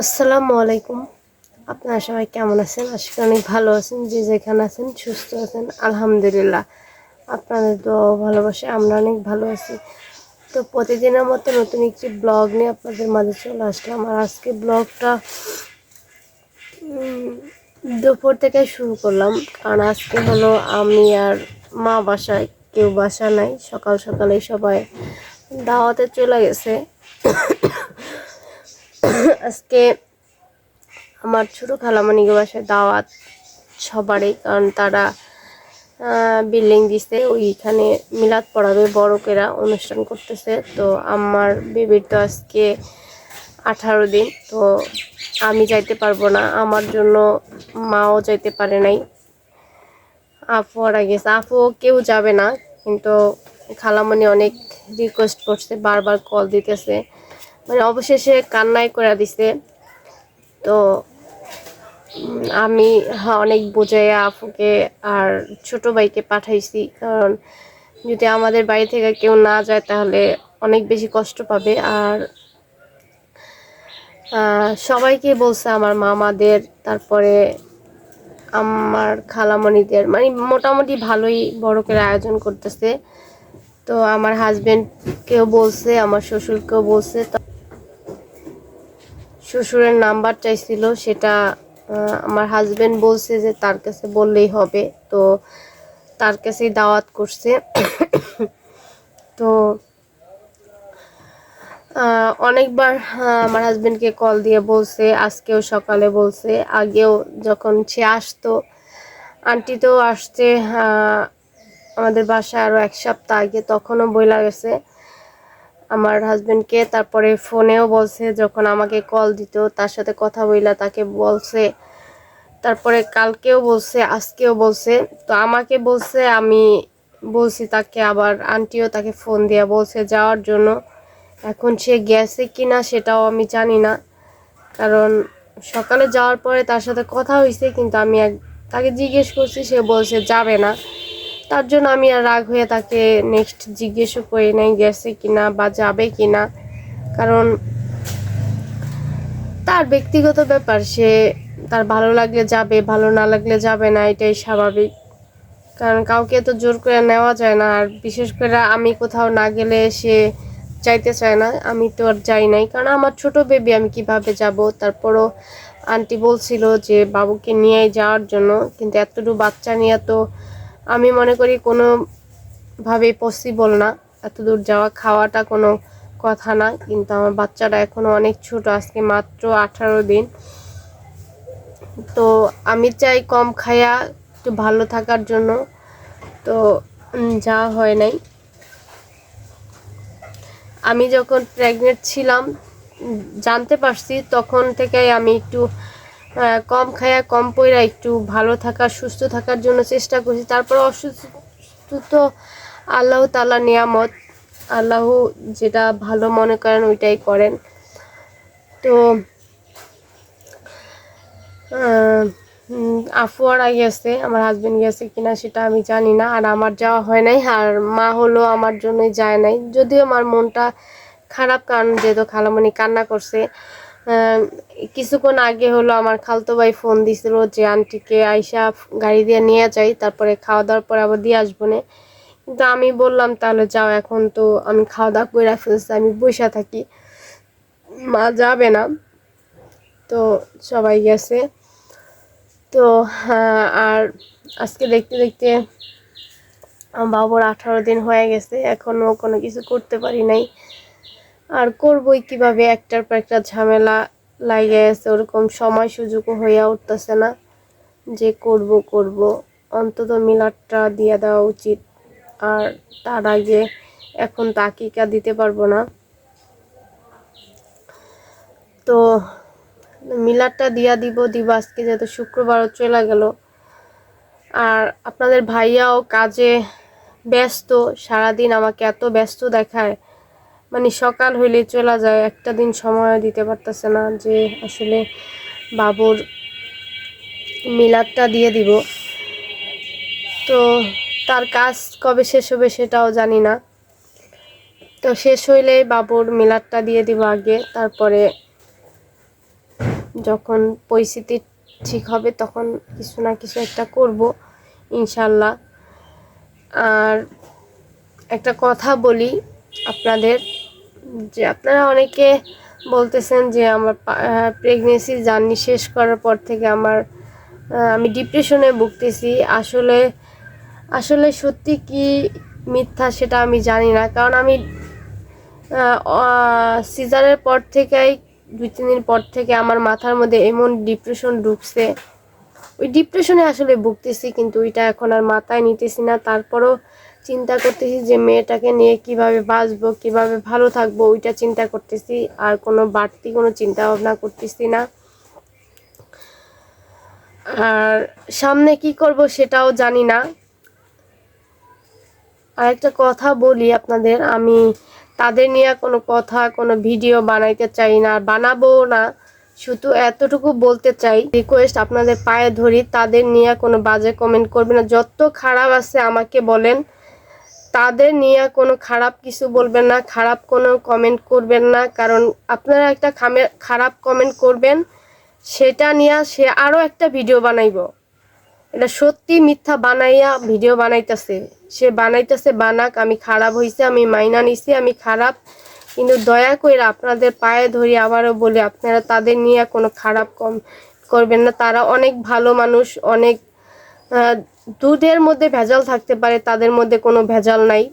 আসসালামু আলাইকুম। আপনারা সবাই কেমন আছেন? আজকে অনেক ভালো আছেন, যে যেখানে আছেন সুস্থ আছেন, আলহামদুলিল্লাহ। আপনাদের তো ভালোবাসে আমরা অনেক ভালো আছি। তো প্রতিদিনের মতো নতুন একটি ব্লগ নিয়ে আপনাদের মাঝে চলে আসলাম। আর আজকে ব্লগটা দুপুর থেকে শুরু করলাম। কারণ আজকে হলো আমি আর মা বাসায়, কেউ বাসা নাই। সকাল সকালে সবাই দাওয়াতে চলে গেছে। আজকে আমার ছোট খালামণিকে বাসায় দাওয়াত সবারই, কারণ তারা বিল্ডিং দিছে, ওইখানে মিলাদ পড়াবে বড়কেরা অনুষ্ঠান করতেছে। তো আমার বেবির তো আজকে আঠারো দিন, তো আমি যাইতে পারব না। আমার জন্য মাও যাইতে পারে নাই। আপু ওরা গেছে। আপু কেউ যাবে না, কিন্তু খালামণি অনেক রিকোয়েস্ট করছে, বারবার কল দিতেছে। মানে অবশেষে কান্নাই করে দিছে। তো আমি অনেক বোঝাইয়া আপুকে আর ছোট ভাইকে পাঠাইছি। কারণ যদি আমাদের বাড়ি থেকে কেউ না যায়, তাহলে অনেক বেশি কষ্ট পাবে। আর সবাইকে বলছে আমার মামাদের, তারপরে আমার খালামণিদের। মানে মোটামুটি ভালোই বড় করে আয়োজন করতেছে। তো আমার হাজবেন্ডকেও বলছে, আমার শ্বশুরকেও বলছে। শ্বশুরের নাম্বার চাইছিল, সেটা আমার হাজবেন্ড বলছে যে তার কাছে বললেই হবে। তো তার কাছেই দাওয়াত করছে। তো অনেকবার আমার হাজবেন্ডকে কল দিয়ে বলছে, আজকেও সকালে বলছে। আগেও যখন সে আসতো আন্টি তো আসছে আমাদের বাসায় আরও এক সপ্তাহ আগে, তখনও বইলা গেছে। আমার হাজবেন্ডকে তারপরে ফোনেও বলছে, যখন আমাকে কল দিত, তার সাথে কথা বইলা তাকে বলছে। তারপরে কালকেও বলছে, আজকেও বলছে। তো আমাকে বলছে, আমি বলছি তাকে, আবার আন্টিও তাকে ফোন দিয়ে বলছে যাওয়ার জন্য। এখন সে গেছে কি না সেটাও আমি জানি না। কারণ সকালে যাওয়ার পরে তার সাথে কথা হয়েছে কিন্তু আমি এক তাকে জিজ্ঞেস করছি, সে বলছে যাবে না। তার জন্য আমি আর রাগ হয়ে তাকে নেক্সট জিজ্ঞেসও করি নাই, গেছে কিনা বা যাবে কিনা। কারণ তার ব্যক্তিগত ব্যাপার, সে তার ভালো লাগলে যাবে, ভালো না লাগলে যাবে না, এটাই স্বাভাবিক। কারণ কাউকে তো জোর করে নেওয়া যায় না, আর বিশেষ করে আমি কোথাও না গেলে সে যাইতে চায় না, আমি তো আর যাই নাই। কারণ আমার ছোট বেবি আমি কীভাবে যাব? তারপরও আন্টি বলছিল যে, বাবুকে নিয়ে যাওয়ার জন্য। কিন্তু এতটুকু বাচ্চা নিয়ে তো আমি মনে করি কোনোভাবেই পসিবল না। এত দূর যাওয়া, খাওয়াটা কোনো কথা না। কিন্তু আমার বাচ্চাটা এখনও অনেক ছোট, আজকে মাত্র আঠারো দিন। তো আমি চাই কম খায়া, একটু ভালো থাকার জন্য। তো যাওয়া হয় নাই। আমি যখন প্রেগনেন্ট ছিলাম জানতে পারছি, তখন থেকেই আমি একটু কম খায়া, কম পইরা একটু ভালো থাকার সুস্থ থাকার জন্য চেষ্টা করছি। তারপর অসুস্থ তো আল্লাহ তালা নিয়ামত। আল্লাহ যেটা ভালো মনে করেন ওইটাই করেন। তো আফুয়ারা গেছে আমার হাজবেন্ড গেছে কিনা সেটা আমি জানি না, আর আমার যাওয়া হয় নাই, আর মা হলো আমার জন্যই যায় নাই। যদিও আমার মনটা খারাপ, কারণ যেহেতু খালামণি কান্না করছে কিছুক্ষণ আগে হলো আমার খালতো ভাই ফোন দিছিল যে, আন্টিকে আইসা গাড়ি দিয়ে নিয়ে যাই, তারপরে খাওয়া দাওয়ার পরে আবার দিয়ে আসব না। কিন্তু আমি বললাম, তাহলে যাও, এখন তো আমি খাওয়া দাওয়া করে ফেলছি, আমি বসে থাকি। মা যাবে না। তো সবাই গেছে। তো আর আজকে দেখতে দেখতে বাবুর আঠারো দিন হয়ে গেছে এখনও কোনো কিছু করতে পারি নাই। আর করবই কীভাবে? একটার পর একটা ঝামেলা লাগে আছে ওরকম সময় সুযোগও হইয়া উঠতেছে না। যে করব করব। অন্তত মিলারটা দিয়ে দেওয়া উচিত। আর তার আগে এখন তাকিকা দিতে পারব না। তো মিলারটা দিয়া দিব দিব। আজকে যেহেতু শুক্রবারও চলে গেল। আর আপনাদের ভাইয়াও কাজে ব্যস্ত, সারাদিন আমাকে এত ব্যস্ত দেখায়। মানে সকাল হইলে চলে যায়, একটা দিন সময় দিতে পারতেছে না যে আসলে বাবুর মিলাদটা দিয়ে দিব। তো তার কাজ কবে শেষ হবে সেটাও জানি না। তো শেষ হইলে বাবুর মিলাদটা দিয়ে দিব আগে, তারপরে যখন পরিস্থিতি ঠিক হবে তখন কিছু না কিছু একটা করব, ইনশাল্লাহ। আর একটা কথা বলি আপনাদের যে আপনারা অনেকে বলতেছেন যে আমার প্রেগনেন্সি জার্নি শেষ করার পর থেকে আমার আমি ডিপ্রেশনে ভুগতেছি। আসলে আসলে সত্যি কি মিথ্যা সেটা আমি জানি না। কারণ আমি সিজারের পর থেকেই, দুই, তিন দিন পর থেকে আমার মাথার মধ্যে এমন ডিপ্রেশন ঢুকছে। ওই ডিপ্রেশনে আসলে ভুগতেছি, কিন্তু ওইটা এখন আর মাথায় নিতেছি না। তারপরও চিন্তা করতেছি যে মেয়েটাকে নিয়ে কীভাবে বাঁচবো, কীভাবে ভালো থাকব, ওইটা চিন্তা করতেছি। আর কোনো বাড়তি কোনো চিন্তা ভাবনা করতেছি না। আর সামনে কি করব সেটাও জানি না। আর একটা কথা বলি আপনাদের, আমি তাদের নিয়ে কোনো কথা, কোনো ভিডিও বানাইতে চাই না আর বানাবো না। শুধু এতটুকু বলতে চাই রিকোয়েস্ট আপনাদের পায়ে ধরি, তাদের নিয়ে কোনো বাজে কমেন্ট করবে না। যত খারাপ আছে আমাকে বলেন। তাদের নিয়ে কোনো খারাপ কিছু বলবেন না, খারাপ কোনো কমেন্ট করবেন না, কারণ আপনারা একটা খামে, খারাপ কমেন্ট করবেন, সেটা নিয়ে সে আরও একটা ভিডিও বানাইব। এটা সত্যি মিথ্যা বানাইয়া ভিডিও বানাইতেছে। সে বানাইতেছে, বানাক, আমি খারাপ হইছে, আমি মাইনা নিছি, আমি খারাপ। কিন্তু দয়া করে আপনাদের পায়ে ধরি আবারও বলি, আপনারা তাদের নিয়ে কোনো খারাপ কম করবেন না। তারা অনেক ভালো মানুষ, অনেক দুধের মধ্যে ভেজাল থাকতে পারে, তাদের মধ্যে কোনো ভেজাল নাই।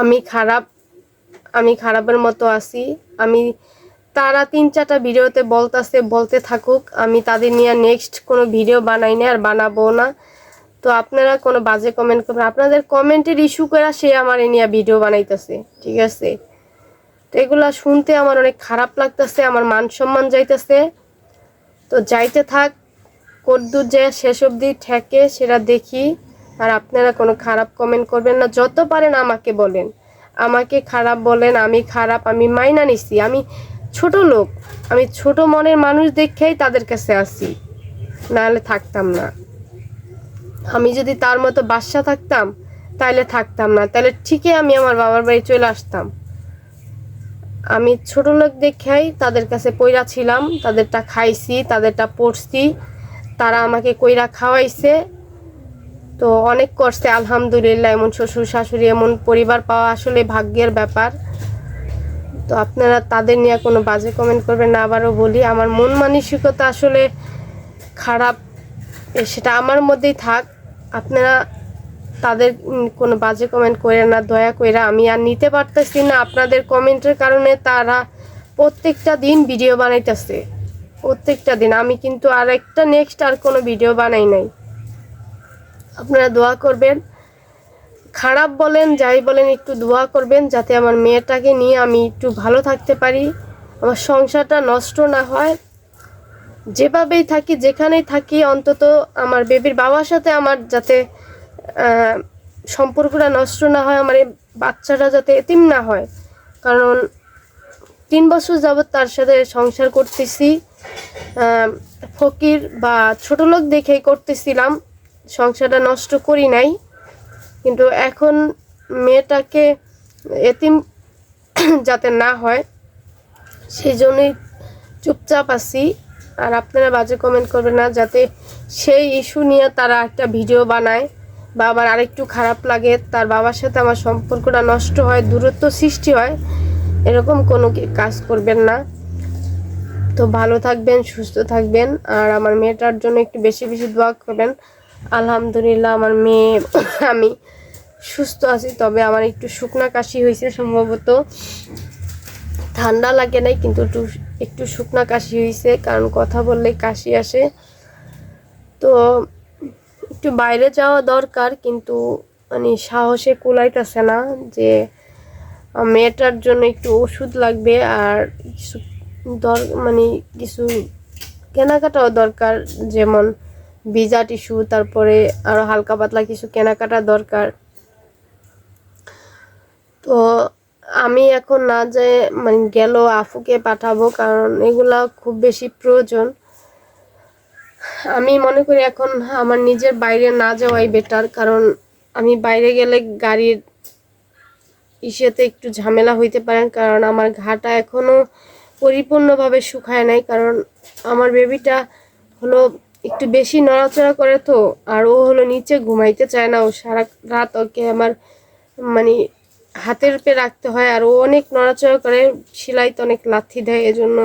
আমি খারাপ, আমি খারাপের মতো আছি। আমি তারা তিন চারটা ভিডিওতে বলতাছে, বলতে থাকুক, আমি তাদের নিয়ে নেক্সট কোনো ভিডিও বানাই না আর বানাবো না। তো আপনারা কোনো বাজে কমেন্ট করবেন আপনাদের কমেন্টের ইস্যু করে সে আমার এ নিয়ে ভিডিও বানাইতেছে, ঠিক আছে? তো এগুলা শুনতে আমার অনেক খারাপ লাগতেছে, আমার মান সম্মান যাইতেছে। তো যাইতে থাক কদ্দূর যে শেষ অবধি ঠেকে সেটা দেখি, আর আপনারা কোনো খারাপ কমেন্ট করবেন না, যত পারেন আমাকে বলেন। আমাকে খারাপ বলেন, আমি খারাপ, আমি মাইনা নিছি, আমি ছোট লোক, আমি ছোট মনের মানুষ দেখেই তাদের কাছে আসি নাহলে থাকতাম না। আমি যদি তার মতো বাসা থাকতাম তাহলে থাকতাম না। তাহলে ঠিকই আমি আমার বাবার বাড়ি চলে আসতাম। আমি ছোট লোক দেখেই তাদের কাছে পইরা ছিলাম, তাদেরটা খাইছি, তাদেরটা পড়ছি তারা আমাকে কইরা খাওয়াইছে। তো অনেক করছে, আলহামদুলিল্লাহ, এমন শ্বশুর শাশুড়ি, এমন পরিবার পাওয়া আসলে ভাগ্যের ব্যাপার। তো আপনারা তাদের নিয়ে কোনো বাজে কমেন্ট করবেন না, আবারও বলি, আমার মন মানসিকতা আসলে খারাপ সেটা আমার মধ্যেই থাক। আপনারা তাদের কোনো বাজে কমেন্ট করে না, দয়া করে আমি আর নিতে পারতেছি না। আপনাদের কমেন্টের কারণে তারা প্রত্যেকটা দিন ভিডিও বানাইতেছে। প্রত্যেকটা দিন। আমি কিন্তু আর একটা নেক্সট আর কোনো ভিডিও বানাই নাই। আপনারা দোয়া করবেন। খারাপ বলেন, যাই বলেন, একটু দোয়া করবেন যাতে আমার মেয়েটাকে নিয়ে আমি একটু ভালো থাকতে পারি, আমার সংসারটা নষ্ট না হয়। যেভাবেই থাকি, যেখানেই থাকি, অন্তত আমার বেবির বাবার সাথে আমার যাতে সম্পর্কটা নষ্ট না হয়, আমার এই বাচ্চাটা যাতে এতিম না হয়। কারণ তিন বছর যাবৎ তার সাথে সংসার করতেছি। ফকির বা ছোট লোক দেখেই করতেছিলাম। সংসারটা নষ্ট করি নাই। কিন্তু এখন মেয়েটাকে এতিম যাতে না হয় সেই জন্যই চুপচাপ আছি। আর আপনারা বাজে কমেন্ট করবেন না, যাতে সেই ইস্যু নিয়ে তারা একটা ভিডিও বানায় বা আবার আরেকটু খারাপ লাগে। তার বাবার সাথে আমার সম্পর্কটা নষ্ট হয়, দূরত্ব সৃষ্টি হয়, এরকম কোনো কাজ করবেন না। তো ভালো থাকবেন, সুস্থ থাকবেন। আর আমার মেয়েটার জন্য একটু বেশি বেশি দোয়া করবেন। আলহামদুলিল্লাহ আমার মেয়ে, আমি সুস্থ আছি, তবে আমার একটু শুকনা কাশি হয়েছে সম্ভবত। ঠান্ডা লাগে নাই, কিন্তু একটু একটু শুকনা কাশি হয়েছে, কারণ কথা বললে কাশি আসে। তো একটু বাইরে যাওয়া দরকার, কিন্তু মানে সাহসে কুলাইতেছে না যে মেয়েটার জন্য একটু ওষুধ লাগবে আর দর মানে কিছু কেনাকাটাও দরকার, যেমন ভিজা টিস্যু, তারপরে আরও হালকা পাতলা কিছু কেনাকাটা দরকার। তো আমি এখন না যে মানে গেল আফুকে পাঠাবো, কারণ এগুলা খুব বেশি প্রয়োজন। আমি মনে করি এখন আমার নিজের বাইরে না যাওয়াই বেটার কারণ আমি বাইরে গেলে গাড়ির ইসেতে একটু ঝামেলা হইতে পারেন কারণ আমার ঘাটা এখনও পরিপূর্ণভাবে শুকায় নাই, কারণ আমার বেবিটা হলো একটু বেশি নড়াচড়া করে তো, আর ও হলো নিচে ঘুমাইতে চায় না, ও সারা রাত ওকে আমার মানে হাতের উপরে রাখতে হয়, আর ও অনেক নড়াচড়া করে, সেলাইতে অনেক লাথি দেয়, এজন্য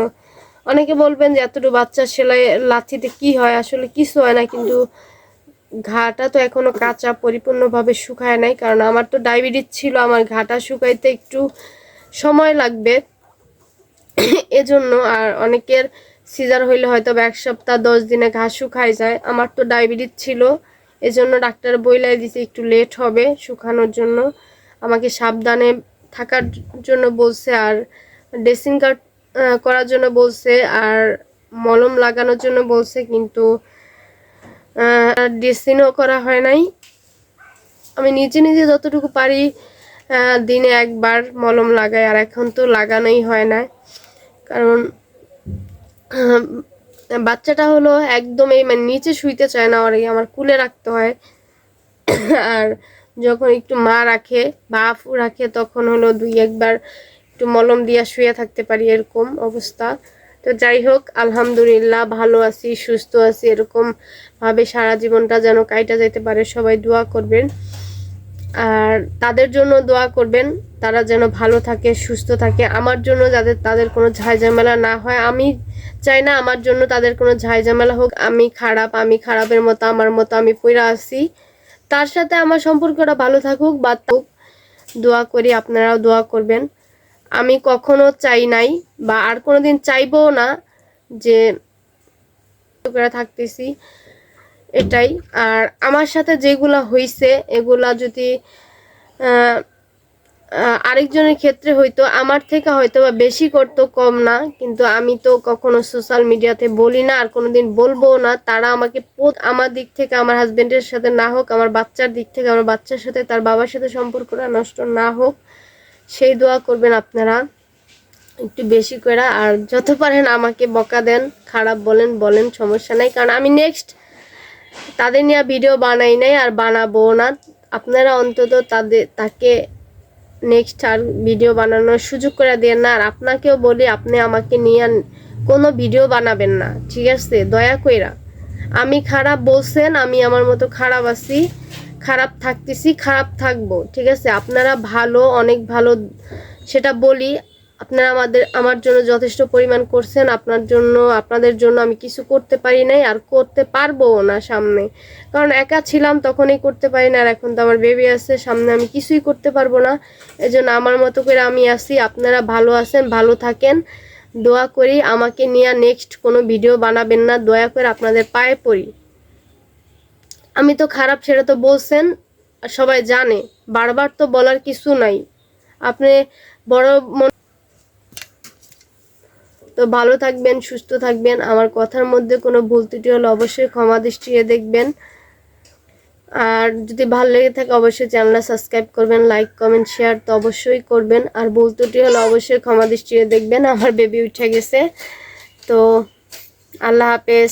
অনেকে বলবেন যে এতটুকু বাচ্চা সেলাই, লাথিতে কি হয়? আসলে কিছু হয় না, কিন্তু ঘাটা তো এখনও কাঁচা, পরিপূর্ণভাবে শুকায় নাই, কারণ আমার তো ডায়াবেটিস ছিল, আমার ঘাটা শুকাইতে একটু সময় লাগবে। এজন্য আর অনেকের সিজার হইলে হয়তো এক সপ্তাহ, দশ দিনে ঘাস শুকায় যায়। আমার তো ডায়াবেটিস ছিল, এজন্য ডাক্তার বইলাই দিছে একটু লেট হবে শুকানোর জন্য। আমাকে সাবধানে থাকার জন্য বলছে আর ড্রেসিং কার্ড করার জন্য বলছে আর মলম লাগানোর জন্য বলছে, কিন্তু ড্রেসিংও করা হয় নাই। আমি নিজে নিজে যতটুকু পারি দিনে একবার মলম লাগাই, আর এখন তো লাগানোই হয় না। কারণ বাচ্চাটা হলো একদমই মানে নিচে শুইতে চায় না আর এই আমার কুলে রাখতে হয়। আর যখন একটু মা রাখে বা রাখে, তখন হলো দুই একবার একটু মলম দিয়া শুয়ে থাকতে পারি এরকম অবস্থা। তো যাই হোক, আলহামদুলিল্লাহ ভালো আছি, সুস্থ আছি, এরকম ভাবে সারা জীবনটা যেন কাইটা যেতে পারে, সবাই দোয়া করবেন। আর তাদের জন্য দোয়া করবেন। তারা যেন ভালো থাকে, সুস্থ থাকে। আমার জন্য যাদের, তাদের কোনো ঝামেলা না হয়। আমি চাই না আমার জন্য তাদের কোনো ঝামেলা হোক। আমি খারাপ, আমি খারাপের মতো, আমার মতো আমি পইরা আছি। তার সাথে আমার সম্পর্কটা ভালো থাকুক, বা থাকুক। দোয়া করি, আপনারাও দোয়া করবেন। আমি কখনো চাই নাই, বা আর কোনোদিন চাইবও না যে থাকতেছি। এটাই। আর আমার সাথে যেগুলা হইছে, এগুলা যদি আরেকজনের ক্ষেত্রে হয়তো আমার থেকে হয়তো বা বেশি করতো কম না, কিন্তু আমি তো কখনো সোশ্যাল মিডিয়াতে বলি না, আর কোনোদিন বলব না। তারা আমাকে আমার দিক থেকে, আমার হাজবেন্ডের সাথে না হোক, আমার বাচ্চার দিক থেকে, আমার বাচ্চার সাথে, তার বাবার সাথে সম্পর্কটা নষ্ট না হোক, সেই দোয়া করবেন আপনারা। একটু বেশি করে আর যত পারেন আমাকে বকা দেন, খারাপ বলেন বলেন, সমস্যা নাই। কারণ আমি নেক্সট তাদের নিয়ে ভিডিও বানাই নাই আর বানাবো না। আপনারা অন্তত তাদের, তাকে নেক্সট আর ভিডিও বানানোর সুযোগ করে দেন না। আর আপনাকেও বলি, আপনি আমাকে নিয়ে কোনো ভিডিও বানাবেন না, ঠিক আছে? দয়া কইরা। আমি খারাপ বলছেন, আমি আমার মতো খারাপ আছি, খারাপ থাকতেছি, খারাপ থাকব, ঠিক আছে? আপনারা ভালো, অনেক ভালো, সেটা বলি। আপনারা আমাদের, আমার জন্য যথেষ্ট পরিমাণ করছেন, আপনার জন্য, আপনাদের জন্য আমি কিছু করতে পারি নাই আর করতে পারব না সামনে। কারণ একা ছিলাম, তখনই করতে পারি না আর এখন তো আমার বেবি আছে, সামনে আমি কিছুই করতে পারব না। এজন্য আমার মতো করে আমি আসি আপনারা ভালো আছেন, ভালো থাকেন। দোয়া করি, আমাকে নিয়ে নেক্সট কোনো ভিডিও বানাবেন না, দয়া করে আপনাদের পায়ে পড়ি। আমি তো খারাপ, সেটা তো বলছেন সবাই জানে, বারবার তো বলার কিছু নাই। আপনি বড় মন তো ভালো থাকবেন, সুস্থ থাকবেন। আমার কথার মধ্যে কোনো ভুল ত্রুটি হলে অবশ্যই ক্ষমা দৃষ্টিয়ে দেখবেন। আর যদি ভালো লেগে থাকে অবশ্যই চ্যানেলটা সাবস্ক্রাইব করবেন, লাইক, কমেন্ট, শেয়ার তো অবশ্যই করবেন। আর ভুল ত্রুটি হলে অবশ্যই ক্ষমা দৃষ্টিয়ে দেখবেন, আমার বেবি উঠে গেছে। তো আল্লাহ হাফেজ।